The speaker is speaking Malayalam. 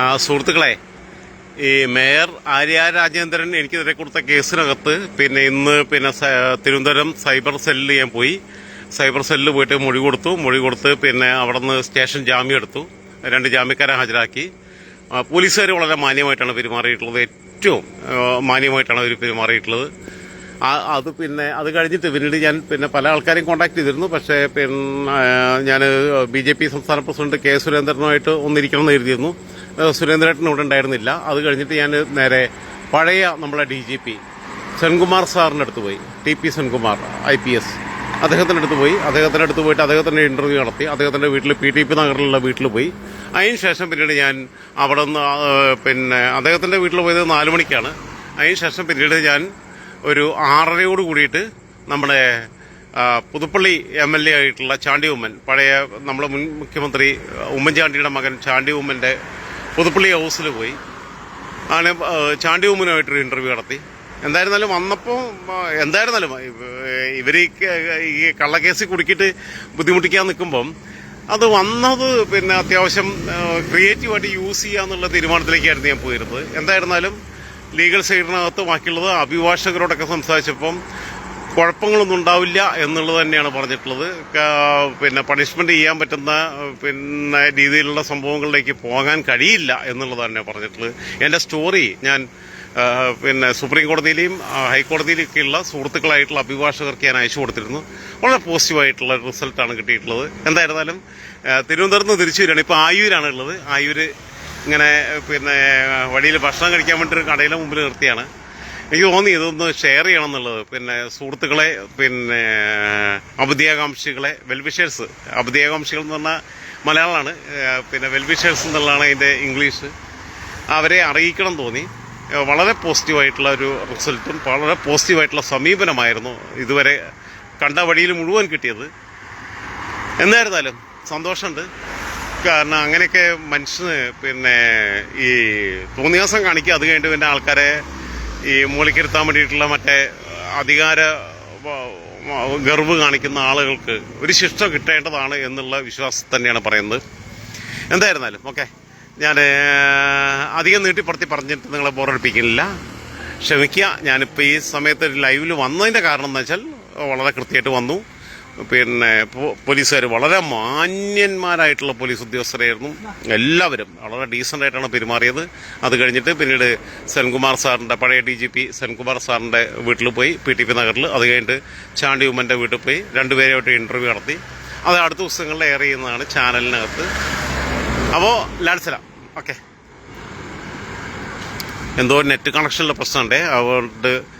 ആ, സുഹൃത്തുക്കളെ ഈ മേയർ ആര്യ രാജേന്ദ്രൻ എനിക്കെതിരെ കൊടുത്ത കേസിനകത്ത് പിന്നെ ഇന്ന് പിന്നെ തിരുവനന്തപുരം സൈബർ സെല്ലിൽ ഞാൻ പോയി. സൈബർ സെല്ലിൽ പോയിട്ട് മൊഴി കൊടുത്തു. മൊഴി കൊടുത്ത് പിന്നെ അവിടെ നിന്ന് സ്റ്റേഷൻ ജാമ്യം എടുത്തു. രണ്ട് ജാമ്യക്കാരെ ഹാജരാക്കി. പോലീസുകാർ വളരെ മാന്യമായിട്ടാണ് പെരുമാറിയിട്ടുള്ളത്. ഏറ്റവും മാന്യമായിട്ടാണ് അവർ പെരുമാറിയിട്ടുള്ളത്. അത് പിന്നെ അത് കഴിഞ്ഞിട്ട് പിന്നീട് ഞാൻ പിന്നെ പല ആൾക്കാരെയും കോൺടാക്ട് ചെയ്തിരുന്നു. പക്ഷേ പിന്നെ ഞാൻ ബി ജെ പി സംസ്ഥാന പ്രസിഡന്റ് കെ സുരേന്ദ്രനുമായിട്ട് ഒന്നിരിക്കണം എന്ന് എഴുതിയിരുന്നു. സുരേന്ദ്രേട്ടൻ ഇവിടെ ഉണ്ടായിരുന്നില്ല. അത് കഴിഞ്ഞിട്ട് ഞാൻ നേരെ പഴയ നമ്മളെ ഡി ജി പി സെൻകുമാർ സാറിന്റെ അടുത്ത് പോയി. T P Senkumar I P S. അദ്ദേഹത്തിന്റെ അടുത്ത് പോയി. അദ്ദേഹത്തിന്റെ അടുത്ത് പോയിട്ട് അദ്ദേഹത്തിന്റെ ഇന്റർവ്യൂ നടത്തി. അദ്ദേഹത്തിന്റെ വീട്ടിൽ പി ടി പി നഗറിലുള്ള വീട്ടിൽ പോയി. അതിന് ശേഷം പിന്നീട് ഞാൻ അവിടെ നിന്ന് പിന്നെ അദ്ദേഹത്തിന്റെ വീട്ടിൽ പോയത് നാല് മണിക്കാണ്. അതിന് ശേഷം പിന്നീട് ഞാൻ ഒരു ആറരയോട് കൂടിയിട്ട് നമ്മുടെ പുതുപ്പള്ളി എം എൽ എ ആയിട്ടുള്ള ചാണ്ടി ഉമ്മൻ പഴയ നമ്മുടെ മുൻ മുഖ്യമന്ത്രി ഉമ്മൻചാണ്ടിയുടെ മകൻ ചാണ്ടി ഉമ്മന്റെ പുതുപ്പള്ളി ഹൗസിൽ പോയി. ആണ് ആ, ചാണ്ടി ഉമ്മനുമായിട്ടൊരു ഇന്റർവ്യൂ നടത്തി. എന്തായിരുന്നാലും വന്നപ്പോൾ എന്തായിരുന്നാലും ഇവർ ഈ കള്ളക്കേസിൽ കുടുക്കിയിട്ട് ബുദ്ധിമുട്ടിക്കാൻ നിൽക്കുമ്പം അത് വന്നത് പിന്നെ അത്യാവശ്യം ക്രിയേറ്റീവായിട്ട് യൂസ് ചെയ്യാന്നുള്ള തീരുമാനത്തിലേക്കായിരുന്നു ഞാൻ പോയിരുന്നത്. എന്തായിരുന്നാലും ലീഗൽ സൈഡിനകത്ത് ബാക്കിയുള്ളത് അഭിഭാഷകരോടൊക്കെ സംസാരിച്ചപ്പം കുഴപ്പങ്ങളൊന്നും ഉണ്ടാവില്ല എന്നുള്ളത് തന്നെയാണ് പറഞ്ഞിട്ടുള്ളത്. പിന്നെ പണിഷ്മെന്റ് ചെയ്യാൻ പറ്റുന്ന പിന്നെ രീതിയിലുള്ള സംഭവങ്ങളിലേക്ക് പോകാൻ കഴിയില്ല എന്നുള്ളത് തന്നെ പറഞ്ഞിട്ടുള്ളത്. എന്റെ സ്റ്റോറി ഞാൻ പിന്നെ സുപ്രീം കോടതിയിലെയും ഹൈക്കോടതിയിലൊക്കെയുള്ള സുഹൃത്തുക്കളായിട്ടുള്ള അഭിഭാഷകർക്ക് ഞാൻ അയച്ചു കൊടുത്തിരുന്നു. വളരെ പോസിറ്റീവായിട്ടുള്ള റിസൾട്ടാണ് കിട്ടിയിട്ടുള്ളത്. എന്തായിരുന്നാലും തിരുവനന്തപുരത്ത് നിന്ന് തിരിച്ചു വരികയാണ്. ഇപ്പോൾ ആയൂരാണ് ഉള്ളത്. ആയൂർ ഇങ്ങനെ പിന്നെ വഴിയിൽ ഭക്ഷണം കഴിക്കാൻ വേണ്ടി ഒരു കടയിലെ മുമ്പിൽ നിർത്തിയാണ്. എനിക്ക് തോന്നി ഇതൊന്ന് ഷെയർ ചെയ്യണം എന്നുള്ളത് പിന്നെ സുഹൃത്തുക്കളെ പിന്നെ അബുദ്ധിയാകാംക്ഷികളെ വെൽവിഷേഴ്സ്. അബുദ്ധിയാകാംക്ഷികൾ എന്ന് പറഞ്ഞാൽ മലയാളമാണ്. പിന്നെ വെൽവിഷേഴ്സ് എന്നുള്ളതാണ് അതിന്റെ ഇംഗ്ലീഷ്. അവരെ അറിയിക്കണം തോന്നി. വളരെ പോസിറ്റീവായിട്ടുള്ള ഒരു റിസൾട്ടും വളരെ പോസിറ്റീവായിട്ടുള്ള സമീപനമായിരുന്നു ഇതുവരെ കണ്ട വഴിയിൽ മുഴുവൻ കിട്ടിയത്. എന്തായിരുന്നാലും സന്തോഷമുണ്ട്. കാരണം അങ്ങനെയൊക്കെ മനുഷ്യന് പിന്നെ ഈ തോന്നിയാസം കാണിക്കുക അത് കഴിഞ്ഞിട്ട് പിന്നെ ആൾക്കാരെ ഈ മൂളിക്കിരുത്താൻ വേണ്ടിയിട്ടുള്ള മറ്റേ അധികാര ഗർവ് കാണിക്കുന്ന ആളുകൾക്ക് ഒരു ശിക്ഷ കിട്ടേണ്ടതാണ് എന്നുള്ള വിശ്വാസം തന്നെയാണ് പറയുന്നത്. എന്തായിരുന്നാലും ഓക്കെ. ഞാൻ അധികം നീട്ടിപ്പറത്തി പറഞ്ഞിട്ട് നിങ്ങളെ ബോറടിപ്പിക്കുന്നില്ല. ക്ഷമിക്കുക. ഞാനിപ്പോൾ ഈ സമയത്ത് ലൈവിൽ വന്നതിന്റെ കാരണം എന്ന് വെച്ചാൽ വളരെ കൃത്യമായിട്ട് വന്നു. പിന്നെ പോലീസുകാർ വളരെ മാന്യന്മാരായിട്ടുള്ള പോലീസ് ഉദ്യോഗസ്ഥരായിരുന്നു. എല്ലാവരും വളരെ ഡീസന്റ് ആയിട്ടാണ് പെരുമാറിയത്. അത് കഴിഞ്ഞിട്ട് പിന്നീട് സെൻകുമാർ സാറിന്റെ പഴയ ഡി ജി പി സെൻകുമാർ സാറിന്റെ വീട്ടിൽ പോയി പി ടി പി നഗറിൽ അത് കഴിഞ്ഞിട്ട് ചാണ്ടി ഉമ്മന്റെ വീട്ടിൽ പോയി. രണ്ടുപേരുമായിട്ട് ഇന്റർവ്യൂ നടത്തി. അത് അടുത്ത ദിവസങ്ങളിൽ എയർ ചെയ്യുന്നതാണ് ചാനലിനകത്ത്. അപ്പോൾ ലാൻസല. ഓക്കെ. എന്തോ നെറ്റ് കണക്ഷനിലെ പ്രശ്നമുണ്ടേ. അതുകൊണ്ട്